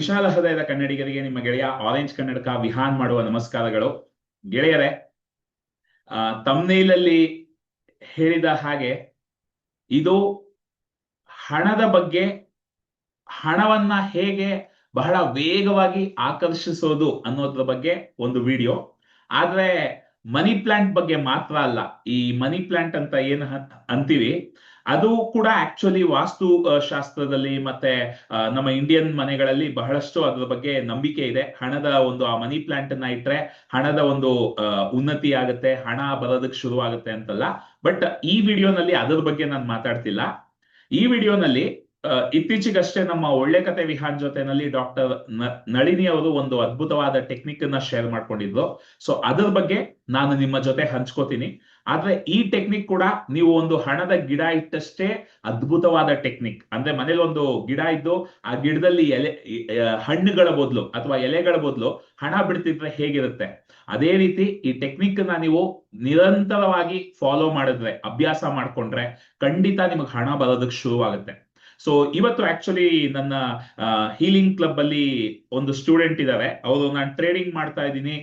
ವಿಶಾಲ ಹೃದಯದ ಕನ್ನಡಿಗರಿಗೆ ನಿಮ್ಮ ಗೆಳೆಯ ಆರೆಂಜ್ ಕನ್ನಡಕ ವಿಹಾನ್ ಮಾಡುವ ನಮಸ್ಕಾರಗಳು. ಗೆಳೆಯರೇ ಗೆಳೆಯರೆ ತಮ್ನೇಲಲ್ಲಿ ಹೇಳಿದ ಹಾಗೆ ಇದು ಹಣದ ಬಗ್ಗೆ, ಹಣವನ್ನ ಹೇಗೆ ಬಹಳ ವೇಗವಾಗಿ ಆಕರ್ಷಿಸೋದು ಅನ್ನೋದ್ರ ಬಗ್ಗೆ ಒಂದು ವಿಡಿಯೋ ಆದ್ರೆ ಮನಿ ಪ್ಲಾಂಟ್ ಬಗ್ಗೆ ಮಾತ್ರ ಅಲ್ಲ, ಈ ಮನಿ ಪ್ಲಾಂಟ್ ಅಂತ ಏನ್ ಅಂತೀವಿ, ಅದು ಕೂಡ ಆಕ್ಚುಲಿ ವಾಸ್ತು ಶಾಸ್ತ್ರದಲ್ಲಿ ಮತ್ತೆ ನಮ್ಮ ಇಂಡಿಯನ್ ಮನೆಗಳಲ್ಲಿ ಬಹಳಷ್ಟು ಅದ್ರ ಬಗ್ಗೆ ನಂಬಿಕೆ ಇದೆ. ಹಣದ ಒಂದು, ಆ ಮನಿ ಪ್ಲಾಂಟ್ ಅನ್ನ ಇಟ್ರೆ ಹಣದ ಒಂದು ಉನ್ನತಿ ಆಗುತ್ತೆ, ಹಣ ಬರೋದಕ್ಕೆ ಶುರುವಾಗುತ್ತೆ ಅಂತಲ್ಲ. ಬಟ್ ಈ ವಿಡಿಯೋನಲ್ಲಿ ಅದ್ರ ಬಗ್ಗೆ ನಾನು ಮಾತಾಡ್ತಿಲ್ಲ. ಈ ವಿಡಿಯೋನಲ್ಲಿ ಇತ್ತೀಚೆಗಷ್ಟೇ ನಮ್ಮ ಒಳ್ಳೆ ಕತೆ ವಿಹಾರ್ ಜೊತೆನಲ್ಲಿ ಡಾಕ್ಟರ್ ನಳಿನಿ ಅವರು ಒಂದು ಅದ್ಭುತವಾದ ಟೆಕ್ನಿಕ್ ಅನ್ನ ಶೇರ್ ಮಾಡ್ಕೊಂಡಿದ್ರು. ಸೊ ಅದ್ರ ಬಗ್ಗೆ ನಾನು ನಿಮ್ಮ ಜೊತೆ ಹಂಚ್ಕೋತೀನಿ. ಆದ್ರೆ ಈ ಟೆಕ್ನಿಕ್ ಕೂಡ ನೀವು ಒಂದು ಹಣದ ಗಿಡ ಇಟ್ಟಷ್ಟೇ ಅದ್ಭುತವಾದ ಟೆಕ್ನಿಕ್ ಅಂದ್ರೆ ಮನೇಲಿ ಒಂದು ಗಿಡ ಇದ್ದು ಆ ಗಿಡದಲ್ಲಿ ಎಲೆ ಹಣ್ಣುಗಳ ಬದಲು ಅಥವಾ ಎಲೆಗಳ ಬದಲು ಹಣ ಬಿಡ್ತಿದ್ರೆ ಹೇಗಿರುತ್ತೆ? ಅದೇ ರೀತಿ ಈ ಟೆಕ್ನಿಕ್ನ ನೀವು ನಿರಂತರವಾಗಿ ಫಾಲೋ ಮಾಡಿದ್ರೆ, ಅಭ್ಯಾಸ ಮಾಡ್ಕೊಂಡ್ರೆ ಖಂಡಿತ ನಿಮಗೆ ಹಣ ಬರೋದಕ್ಕೆ ಶುರುವಾಗುತ್ತೆ. ಸೊ ಇವತ್ತು ಆಕ್ಚುಲಿ ನನ್ನ ಹೀಲಿಂಗ್ ಕ್ಲಬ್ ಅಲ್ಲಿ ಒಂದು ಸ್ಟೂಡೆಂಟ್ ಇದ್ದಾರೆ ಅವರು ನಾನು ಟ್ರೇಡಿಂಗ್ ಮಾಡ್ತಾ ಇದ್ದೀನಿ.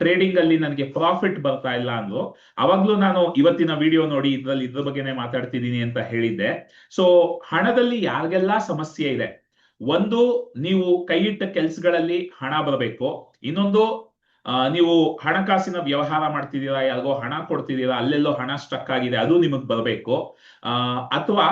ಟ್ರೇಡಿಂಗ್ ಅಲ್ಲಿ ನನಗೆ ಪ್ರಾಫಿಟ್ ಬರ್ತಾ ಇಲ್ಲ ಅಂದ್ರು. ಅವಾಗ್ಲೂ ನಾನು ಇವತ್ತಿನ ವಿಡಿಯೋ ನೋಡಿ ಇದ್ರಲ್ಲಿ ಇದ್ರ ಬಗ್ಗೆನೇ ಮಾತಾಡ್ತಿದ್ದೀನಿ ಅಂತ ಹೇಳಿದ್ದೆ. ಸೊ ಹಣದಲ್ಲಿ ಯಾರಿಗೆಲ್ಲ ಸಮಸ್ಯೆ ಇದೆ? ಒಂದು, ನೀವು ಕೈ ಇಟ್ಟ ಕೆಲ್ಸಗಳಲ್ಲಿ ಹಣ ಬರಬೇಕು. ಇನ್ನೊಂದು ನೀವು ಹಣಕಾಸಿನ ವ್ಯವಹಾರ ಮಾಡ್ತಿದ್ದೀರಾ, ಯಾರಿಗೋ ಹಣ ಕೊಡ್ತಿದ್ದೀರಾ, ಅಲ್ಲೆಲ್ಲೋ ಹಣ ಸ್ಟಕ್ ಆಗಿದೆ, ಅದು ನಿಮಗ್ ಬರಬೇಕು. ಅಥವಾ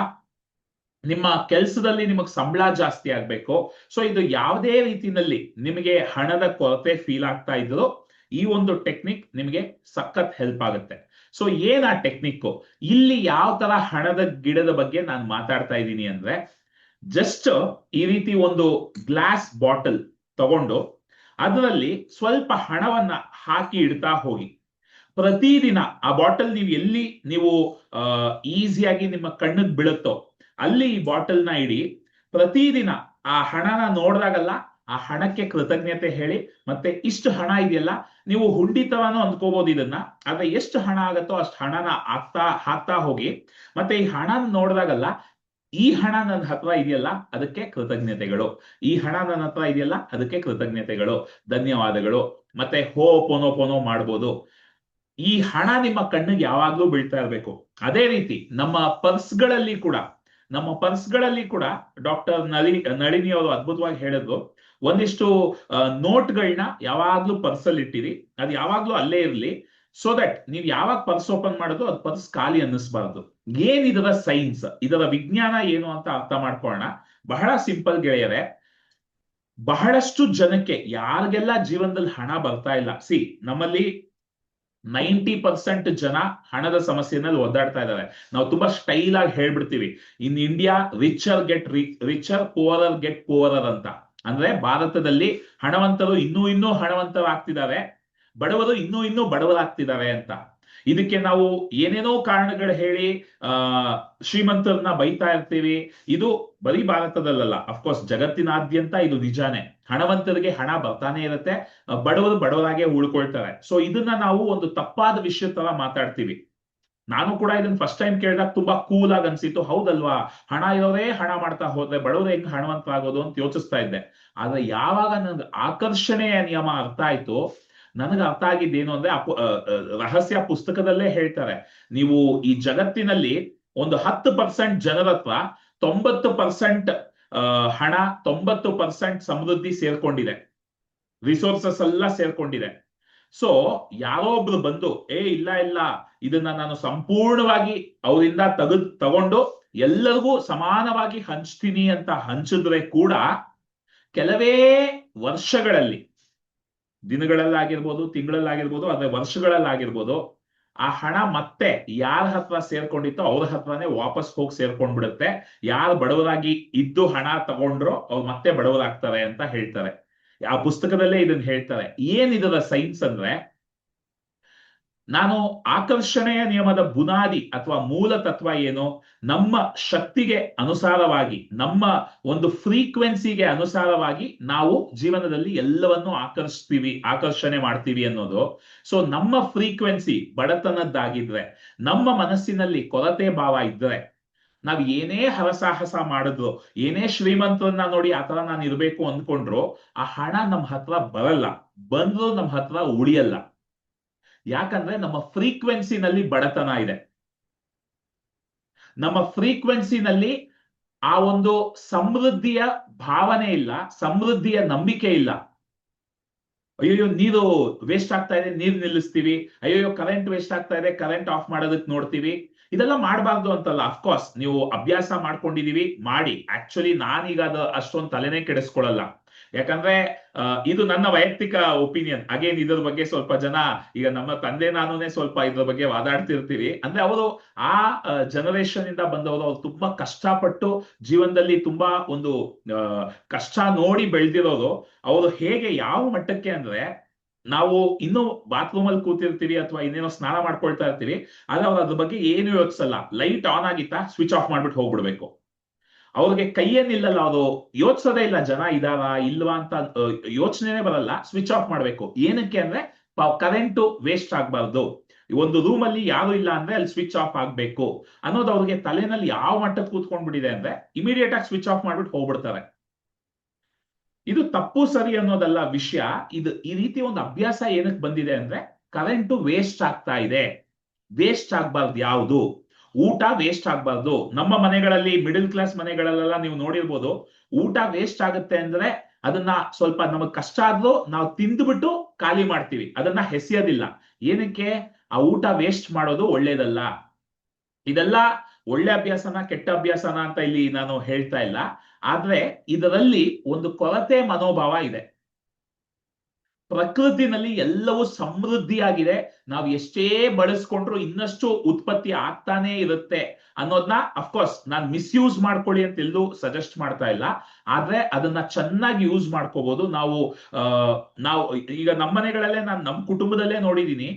ನಿಮ್ಮ ಕೆಲಸದಲ್ಲಿ ನಿಮಗೆ ಸಂಬಳ ಜಾಸ್ತಿ ಆಗ್ಬೇಕು. ಸೊ ಇದು ಯಾವುದೇ ರೀತಿನಲ್ಲಿ ನಿಮಗೆ ಹಣದ ಕೊರತೆ ಫೀಲ್ ಆಗ್ತಾ ಇದ್ರು ಈ ಒಂದು ಟೆಕ್ನಿಕ್ ನಿಮಗೆ ಸಖತ್ ಹೆಲ್ಪ್ ಆಗುತ್ತೆ. ಸೊ ಏನ್ ಆ ಟೆಕ್ನಿಕ್ ಇಲ್ಲಿ ಯಾವ ತರ ಹಣದ ಗಿಡದ ಬಗ್ಗೆ ನಾನು ಮಾತಾಡ್ತಾ ಇದ್ದೀನಿ ಅಂದ್ರೆ ಜಸ್ಟ್ ಈ ರೀತಿ ಒಂದು ಗ್ಲಾಸ್ ಬಾಟಲ್ ತಗೊಂಡು ಅದರಲ್ಲಿ ಸ್ವಲ್ಪ ಹಣವನ್ನ ಹಾಕಿ ಇಡ್ತಾ ಹೋಗಿ. ಪ್ರತಿದಿನ ಆ ಬಾಟಲ್ ನೀವು ಎಲ್ಲಿ ನೀವು ಈಸಿಯಾಗಿ ನಿಮ್ಮ ಕಣ್ಣಿಗೆ ಬೀಳುತ್ತೋ ಅಲ್ಲಿ ಈ ಬಾಟಲ್ನ ಇಡಿ, ಪ್ರತಿದಿನ ಆ ಹಣನ ನೋಡಿದಾಗಲ್ಲ ಆ ಹಣಕ್ಕೆ ಕೃತಜ್ಞತೆ ಹೇಳಿ, ಮತ್ತೆ ಇಷ್ಟು ಹಣ ಇದೆಯಲ್ಲ, ನೀವು ಹುಂಡಿ ತರಾನು ಅಂದ್ಕೋಬಹುದು ಇದನ್ನ, ಆದ್ರೆ ಎಷ್ಟು ಹಣ ಆಗತ್ತೋ ಅಷ್ಟು ಹಣನ ಹಾಕ್ತಾ ಹಾಕ್ತಾ ಹೋಗಿ, ಮತ್ತೆ ಈ ಹಣ ನೋಡಿದಾಗಲ್ಲ ಈ ಹಣ ನನ್ನ ಹತ್ರ ಇದೆಯಲ್ಲ, ಅದಕ್ಕೆ ಕೃತಜ್ಞತೆಗಳು. ಈ ಹಣ ನನ್ನ ಹತ್ರ ಇದೆಯಲ್ಲ, ಅದಕ್ಕೆ ಕೃತಜ್ಞತೆಗಳು. ಧನ್ಯವಾದಗಳು. ಮತ್ತೆ ಹೋ, ಪೋನೋ ಪೋನೋ ಮಾಡ್ಬೋದು. ಈ ಹಣ ನಿಮ್ಮ ಕಣ್ಣಿಗೆ ಯಾವಾಗ್ಲೂ ಬೀಳ್ತಾ ಇರ್ಬೇಕು. ಅದೇ ರೀತಿ ನಮ್ಮ ಪರ್ಸ್ಗಳಲ್ಲಿ ಕೂಡ ನಮ್ಮ ಪರ್ಸ್ಗಳಲ್ಲಿ ಕೂಡ ಡಾಕ್ಟರ್ ನಳಿ, ನಳಿನಿ ಅವರು ಅದ್ಭುತವಾಗಿ ಹೇಳಿದ್ರು, ಒಂದಿಷ್ಟು ನೋಟ್ಗಳನ್ನ ಯಾವಾಗ್ಲೂ ಪರ್ಸಲ್ಲಿ ಇಟ್ಟಿರಿ, ಅದು ಯಾವಾಗ್ಲೂ ಅಲ್ಲೇ ಇರಲಿ ಸೊ ದಟ್ ನೀವು ಯಾವಾಗ ಪರ್ಸ್ ಓಪನ್ ಮಾಡೋದು ಅದು ಪರ್ಸ್ ಖಾಲಿ ಅನ್ನಿಸ್ಬಾರ್ದು. ಏನ್ ಇದರ ಸೈನ್ಸ್? ಇದರ ವಿಜ್ಞಾನ ಏನು ಅಂತ ಅರ್ಥ ಮಾಡ್ಕೊಳ್ಳೋಣ. ಬಹಳ ಸಿಂಪಲ್ ಗೆಳೆಯರೆ, ಬಹಳಷ್ಟು ಜನಕ್ಕೆ ಯಾರಿಗೆಲ್ಲ ಜೀವನದಲ್ಲಿ ಹಣ ಬರ್ತಾ ಇಲ್ಲ, ಸಿ, ನಮ್ಮಲ್ಲಿ ನೈಂಟಿ ಪರ್ಸೆಂಟ್ ಜನ ಹಣದ ಸಮಸ್ಯೆನಲ್ಲಿ ಒದ್ದಾಡ್ತಾ ಇದ್ದಾರೆ. ನಾವು ತುಂಬಾ ಸ್ಟೈಲ್ ಆಗಿ ಹೇಳ್ಬಿಡ್ತೀವಿ. In India richer get richer poorer get poorer ಅಂತ. ಅಂದ್ರೆ ಭಾರತದಲ್ಲಿ ಹಣವಂತರು ಇನ್ನೂ ಇನ್ನೂ ಹಣವಂತರಾಗ್ತಿದ್ದಾರೆ. ಬಡವರು ಇನ್ನೂ ಇನ್ನೂ ಬಡವರಾಗ್ತಿದ್ದಾರೆ ಅಂತ. ಇದಕ್ಕೆ ನಾವು ಏನೇನೋ ಕಾರಣಗಳು ಹೇಳಿ, ಆ, ಶ್ರೀಮಂತರನ್ನ ಬೈತಾ ಇರ್ತೀವಿ. ಇದು ಬರೀ ಭಾರತದಲ್ಲ ಅಫ್ಕೋರ್ಸ್ ಜಗತ್ತಿನಾದ್ಯಂತ ಇದು ನಿಜಾನೇ. ಹಣವಂತರಿಗೆ ಹಣ ಬರ್ತಾನೆ ಇರುತ್ತೆ ಬಡವರು ಬಡವರಾಗೆ ಉಳ್ಕೊಳ್ತಾರೆ. ಸೊ ಇದನ್ನ ನಾವು ಒಂದು ತಪ್ಪಾದ ವಿಷಯ ತರ ಮಾತಾಡ್ತೀವಿ. ನಾನು ಕೂಡ ಇದನ್ನ ಫಸ್ಟ್ ಟೈಮ್ ಕೇಳಿದಾಗ ತುಂಬಾ ಕೂಲ್ ಆಗಿ ಅನ್ಸಿತ್ತು. ಹೌದಲ್ವಾ? ಹಣ ಇರೋರೇ ಹಣ ಮಾಡ್ತಾ ಹೋದ್ರೆ ಬಡವರು ಹೆಂಗ್ ಹಣವಂತರಾಗೋದು ಅಂತ ಯೋಚಿಸ್ತಾ ಇದ್ದೆ. ಆದ್ರೆ ಯಾವಾಗ ನನ್ಗೆ ಆಕರ್ಷಣೆಯ ನಿಯಮ ಅರ್ಥ ಆಯ್ತು ನನಗೆ ಅರ್ಥ ಆಗಿದ್ದೇನು ಅಂದ್ರೆ ರಹಸ್ಯ ಪುಸ್ತಕದಲ್ಲೇ ಹೇಳ್ತಾರೆ. ನೀವು ಈ ಜಗತ್ತಿನಲ್ಲಿ ಒಂದು ಹತ್ತು ಪರ್ಸೆಂಟ್ ಜನರ ಹತ್ರ ತೊಂಬತ್ತು ಪರ್ಸೆಂಟ್ ಹಣ, ತೊಂಬತ್ತು ಪರ್ಸೆಂಟ್ ಸಮೃದ್ಧಿ ಸೇರ್ಕೊಂಡಿದೆ. ರಿಸೋರ್ಸಸ್ ಎಲ್ಲ ಸೇರ್ಕೊಂಡಿದೆ. ಸೊ ಯಾರೋ ಒಬ್ರು ಬಂದು, ಏ, ಇಲ್ಲ ಇಲ್ಲ, ಇದನ್ನ ನಾನು ಸಂಪೂರ್ಣವಾಗಿ ಅವರಿಂದ ತೆಗೆದು, ತಗೊಂಡು ಎಲ್ಲರಿಗೂ ಸಮಾನವಾಗಿ ಹಂಚ್ತೀನಿ ಅಂತ ಹಂಚಿದ್ರೆ ಕೂಡ ಕೆಲವೇ ವರ್ಷಗಳಲ್ಲಿ ದಿನಗಳಲ್ಲಾಗಿರ್ಬೋದು, ತಿಂಗಳಲ್ಲಾಗಿರ್ಬೋದು, ಅದೇ ವರ್ಷಗಳಲ್ಲಾಗಿರ್ಬೋದು, ಆ ಹಣ ಮತ್ತೆ ಯಾರ ಹತ್ರ ಸೇರ್ಕೊಂಡಿತ್ತೋ ಅವ್ರ ಹತ್ರನೇ ವಾಪಸ್ ಹೋಗಿ ಸೇರ್ಕೊಂಡ್ಬಿಡುತ್ತೆ. ಯಾರು ಬಡವರಾಗಿ ಇದ್ದು ಹಣ ತಗೊಂಡ್ರೋ ಅವ್ರು ಮತ್ತೆ ಬಡವರಾಗ್ತಾರೆ ಅಂತ ಹೇಳ್ತಾರೆ. ಆ ಪುಸ್ತಕದಲ್ಲೇ ಇದನ್ನ ಹೇಳ್ತಾರೆ. ಏನ್ ಇದರ ಸೈನ್ಸ್ ಅಂದ್ರೆ ನಾನು ಆಕರ್ಷಣೆಯ ನಿಯಮದ ಬುನಾದಿ ಅಥವಾ ಮೂಲ ತತ್ವ ಏನು? ನಮ್ಮ ಶಕ್ತಿಗೆ ಅನುಸಾರವಾಗಿ, ನಮ್ಮ ಒಂದು ಫ್ರೀಕ್ವೆನ್ಸಿಗೆ ಅನುಸಾರವಾಗಿ ನಾವು ಜೀವನದಲ್ಲಿ ಎಲ್ಲವನ್ನೂ ಆಕರ್ಷಿಸ್ತೀವಿ, ಆಕರ್ಷಣೆ ಮಾಡ್ತೀವಿ ಅನ್ನೋದು. ಸೊ ನಮ್ಮ ಫ್ರೀಕ್ವೆನ್ಸಿ ಬಡತನದ್ದಾಗಿದ್ರೆ, ನಮ್ಮ ಮನಸ್ಸಿನಲ್ಲಿ ಕೊರತೆ ಭಾವ ಇದ್ರೆ, ನಾವ್ ಏನೇ ಹರಸಾಹಸ ಮಾಡಿದ್ರು, ಏನೇ ಶ್ರೀಮಂತರನ್ನ ನೋಡಿ ಆತರ ನಾನು ಇರ್ಬೇಕು ಅಂದ್ಕೊಂಡ್ರು, ಆ ಹಣ ನಮ್ಮ ಹತ್ರ ಬರಲ್ಲ. ಬಂದ್ರು ನಮ್ಮ ಹತ್ರ ಉಳಿಯಲ್ಲ. ಯಾಕಂದ್ರೆ ನಮ್ಮ ಫ್ರೀಕ್ವೆನ್ಸಿನಲ್ಲಿ ಬಡತನ ಇದೆ. ನಮ್ಮ ಫ್ರೀಕ್ವೆನ್ಸಿನಲ್ಲಿ ಆ ಒಂದು ಸಮೃದ್ಧಿಯ ಭಾವನೆ ಇಲ್ಲ, ಸಮೃದ್ಧಿಯ ನಂಬಿಕೆ ಇಲ್ಲ. ಅಯ್ಯೋ ನೀರು ವೇಸ್ಟ್ ಆಗ್ತಾ ಇದೆ, ನೀರ್ ನಿಲ್ಲಿಸ್ತೀವಿ. ಅಯ್ಯೋ ಕರೆಂಟ್ ವೇಸ್ಟ್ ಆಗ್ತಾ ಇದೆ ಕರೆಂಟ್ ಆಫ್ ಮಾಡೋದಕ್ಕೆ ನೋಡ್ತೀವಿ. ಇದೆಲ್ಲ ಮಾಡಬಾರ್ದು ಅಂತಲ್ಲ ಅಫ್ಕೋರ್ಸ್ ನೀವು ಅಭ್ಯಾಸ ಮಾಡ್ಕೊಂಡಿದೀವಿ, ಮಾಡಿ. ಆಕ್ಚುಲಿ ನಾನೀಗ ಅದು ಅಷ್ಟೊಂದು ತಲೆನೇ ಕೆಡಿಸ್ಕೊಳ್ಳಲ್ಲ. ಯಾಕಂದ್ರೆ ಇದು ನನ್ನ ವೈಯಕ್ತಿಕ ಒಪಿನಿಯನ್. ಅಗೇನ್ ಇದ್ರ ಬಗ್ಗೆ ಸ್ವಲ್ಪ ಜನ, ಈಗ ನಮ್ಮ ತಂದೆ ನಾನುನೇ ಸ್ವಲ್ಪ ಇದ್ರ ಬಗ್ಗೆ ವಾದಾಡ್ತಿರ್ತೀವಿ. ಅಂದ್ರೆ ಅವರು ಆ ಜನರೇಷನ್ ಇಂದ ಬಂದವರು, ಅವ್ರು ತುಂಬಾ ಕಷ್ಟಪಟ್ಟು ಜೀವನದಲ್ಲಿ ತುಂಬಾ ಒಂದು ಕಷ್ಟ ನೋಡಿ ಬೆಳೆದಿರೋರು ಅವರು ಹೇಗೆ ಯಾವ ಮಟ್ಟಕ್ಕೆ ಅಂದ್ರೆ, ನಾವು ಇನ್ನೂ ಬಾತ್ರೂಮ್ ಅಲ್ಲಿ ಕೂತಿರ್ತೀವಿ ಅಥವಾ ಇನ್ನೇನೋ ಸ್ನಾನ ಮಾಡ್ಕೊಳ್ತಾ ಇರ್ತೀವಿ, ಆದ್ರೆ ಅವ್ರು ಅದ್ರ ಬಗ್ಗೆ ಏನು ಯೋಚಿಸಲ್ಲ. ಲೈಟ್ ಆನ್ ಆಗಿತ್ತಾ ಸ್ವಿಚ್ ಆಫ್ ಮಾಡ್ಬಿಟ್ಟು ಹೋಗ್ಬಿಡ್ಬೇಕು. ಅವ್ರಿಗೆ ಕೈಯೇನಿಲ್ಲಲ್ಲ ಅದು ಯೋಚಿಸೋದೇ ಇಲ್ಲ, ಜನ ಇದಾವ ಇಲ್ವಾ ಅಂತ ಯೋಚನೆನೇ ಬರಲ್ಲ ಸ್ವಿಚ್ ಆಫ್ ಮಾಡ್ಬೇಕು. ಏನಕ್ಕೆ ಅಂದ್ರೆ ಕರೆಂಟು ವೇಸ್ಟ್ ಆಗ್ಬಾರ್ದು. ಒಂದು ರೂಮ್ ಅಲ್ಲಿ ಯಾರು ಇಲ್ಲ ಅಂದ್ರೆ ಅಲ್ಲಿ ಸ್ವಿಚ್ ಆಫ್ ಆಗ್ಬೇಕು. ಅನ್ನೋದು ಅವ್ರಿಗೆ ತಲೆನಲ್ಲಿ ಯಾವ ಮಟ್ಟಕ್ಕೆ ಕೂತ್ಕೊಂಡ್ಬಿಟ್ಟಿದೆ ಅಂದ್ರೆ ಇಮಿಡಿಯೇಟ್ ಆಗಿ ಸ್ವಿಚ್ ಆಫ್ ಮಾಡ್ಬಿಟ್ಟು ಹೋಗ್ಬಿಡ್ತಾರೆ. ಇದು ತಪ್ಪು ಸರಿ ಅನ್ನೋದಲ್ಲ ವಿಷಯ. ಇದು, ಈ ರೀತಿ ಒಂದು ಅಭ್ಯಾಸ ಏನಕ್ಕೆ ಬಂದಿದೆ ಅಂದ್ರೆ ಕರೆಂಟು ವೇಸ್ಟ್ ಆಗ್ತಾ ಇದೆ. ವೇಸ್ಟ್ ಆಗ್ಬಾರ್ದು ಯಾವುದು? ಊಟ ವೇಸ್ಟ್ ಆಗ್ಬಾರ್ದು. ನಮ್ಮ ಮನೆಗಳಲ್ಲಿ ಮಿಡಲ್ ಕ್ಲಾಸ್ ಮನೆಗಳಲ್ಲೆಲ್ಲ ನೀವು ನೋಡಿರ್ಬೋದು, ಊಟ ವೇಸ್ಟ್ ಆಗುತ್ತೆ ಅಂದ್ರೆ ಅದನ್ನ ಸ್ವಲ್ಪ ನಮಗ್ ಕಷ್ಟ ಆದ್ರೂ ನಾವು ತಿಂದ್ಬಿಟ್ಟು ಖಾಲಿ ಮಾಡ್ತೀವಿ. ಅದನ್ನ ಹೆಸಿಯೋದಿಲ್ಲ. ಏನಕ್ಕೆ? ಆ ಊಟ ವೇಸ್ಟ್ ಮಾಡೋದು ಒಳ್ಳೇದಲ್ಲ. ಇದೆಲ್ಲ ಒಳ್ಳೆ ಅಭ್ಯಾಸನ ಕೆಟ್ಟ ಅಭ್ಯಾಸನ ಅಂತ ಇಲ್ಲಿ ನಾನು ಹೇಳ್ತಾ ಇಲ್ಲ. ಆದ್ರೆ ಇದರಲ್ಲಿ ಒಂದು ಕೊರತೆ ಮನೋಭಾವ ಇದೆ. ಪ್ರಕೃತಿನಲ್ಲಿ ಎಲ್ಲವೂ ಸಮೃದ್ಧಿಯಾಗಿದೆ. ನಾವು ಎಷ್ಟೇ ಬಳಸ್ಕೊಂಡ್ರು ಇನ್ನಷ್ಟು ಉತ್ಪತ್ತಿ ಆಗ್ತಾನೆ ಇರುತ್ತೆ ಅನ್ನೋದನ್ನ ಅಫ್ಕೋರ್ಸ್ ನಾನು ಮಿಸ್ಯೂಸ್ ಮಾಡ್ಕೊಳ್ಳಿ ಅಂತ ಎಲ್ಲೂ ಸಜೆಸ್ಟ್ ಮಾಡ್ತಾ ಇಲ್ಲ. ಆದ್ರೆ ಅದನ್ನ ಚೆನ್ನಾಗಿ ಯೂಸ್ ಮಾಡ್ಕೋಬಹುದು ನಾವು ನಾವು, ಈಗ ನಮ್ಮ ಮನೆಗಳಲ್ಲೇ ನಾನು ನಮ್ಮ ಕುಟುಂಬದಲ್ಲೇ ನೋಡಿದೀನಿ.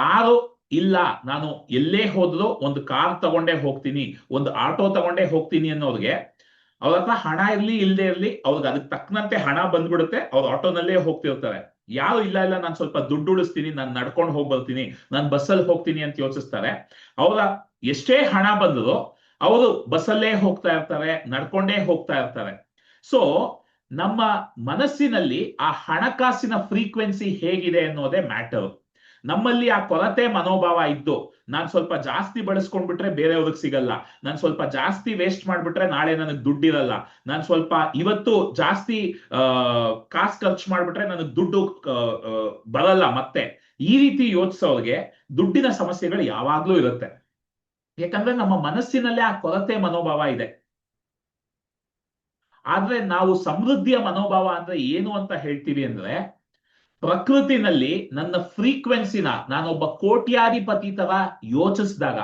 ಯಾರು ಇಲ್ಲ, ನಾನು ಎಲ್ಲೇ ಹೋದ್ರು ಒಂದು ಕಾರ್ ತಗೊಂಡೇ ಹೋಗ್ತೀನಿ, ಒಂದು ಆಟೋ ತಗೊಂಡೇ ಹೋಗ್ತೀನಿ ಅನ್ನೋರ್ಗೆ ಅವ್ರ ಹತ್ರ ಹಣ ಇರ್ಲಿ ಇಲ್ಲದೆ ಇರ್ಲಿ, ಅವ್ರಿಗೆ ಅದಕ್ಕೆ ತಕ್ಕನಂತೆ ಹಣ ಬಂದ್ಬಿಡುತ್ತೆ, ಅವ್ರ ಆಟೋನಲ್ಲೇ ಹೋಗ್ತಿರ್ತಾರೆ. ಯಾರು ಇಲ್ಲ ಇಲ್ಲ, ನಾನು ಸ್ವಲ್ಪ ದುಡ್ಡು ಉಳಿಸ್ತೀನಿ, ನಾನು ನಡ್ಕೊಂಡು ಹೋಗಿ ಬರ್ತೀನಿ, ನಾನು ಬಸ್ಸಲ್ಲಿ ಹೋಗ್ತೀನಿ ಅಂತ ಯೋಚಿಸ್ತಾರೆ. ಅವರ ಎಷ್ಟೇ ಹಣ ಬಂದರೂ ಅವರು ಬಸ್ಸಲ್ಲೇ ಹೋಗ್ತಾ ಇರ್ತಾರೆ, ನಡ್ಕೊಂಡೇ ಹೋಗ್ತಾ ಇರ್ತಾರೆ. ಸೊ ನಮ್ಮ ಮನಸ್ಸಿನಲ್ಲಿ ಆ ಹಣಕಾಸಿನ ಫ್ರೀಕ್ವೆನ್ಸಿ ಹೇಗಿದೆ ಅನ್ನೋದೇ ಮ್ಯಾಟರ್ ನಮ್ಮಲ್ಲಿ ಆ ಕೊರತೆ ಮನೋಭಾವ ಇದ್ದು, ನಾನ್ ಸ್ವಲ್ಪ ಜಾಸ್ತಿ ಬಳಸ್ಕೊಂಡ್ಬಿಟ್ರೆ ಬೇರೆಯವ್ರಿಗೆ ಸಿಗಲ್ಲ. ನಾನ್ ಸ್ವಲ್ಪ ಜಾಸ್ತಿ ವೇಸ್ಟ್ ಮಾಡ್ಬಿಟ್ರೆ ನಾಳೆ ನನಗೆ ದುಡ್ಡಿರಲ್ಲ. ನಾನ್ ಸ್ವಲ್ಪ ಇವತ್ತು ಜಾಸ್ತಿ ಕಾಸು ಖರ್ಚು ಮಾಡ್ಬಿಟ್ರೆ ನನಗೆ ದುಡ್ಡು ಬರಲ್ಲ ಮತ್ತೆ. ಈ ರೀತಿ ಯೋಚಿಸೋರ್ಗೆ ದುಡ್ಡಿನ ಸಮಸ್ಯೆಗಳು ಯಾವಾಗ್ಲೂ ಇರುತ್ತೆ. ಯಾಕಂದ್ರೆ ನಮ್ಮ ಮನಸ್ಸಿನಲ್ಲೇ ಆ ಕೊರತೆ ಮನೋಭಾವ ಇದೆ. ಆದ್ರೆ ನಾವು ಸಮೃದ್ಧಿಯ ಮನೋಭಾವ ಅಂದ್ರೆ ಏನು ಅಂತ ಹೇಳ್ತೀವಿ ಅಂದ್ರೆ ಪ್ರಕೃತಿನಲ್ಲಿ ನನ್ನ ಫ್ರೀಕ್ವೆನ್ಸಿನ ನಾನೊಬ್ಬ ಕೋಟ್ಯಾಧಿಪತಿ ತರ ಯೋಚಿಸಿದಾಗ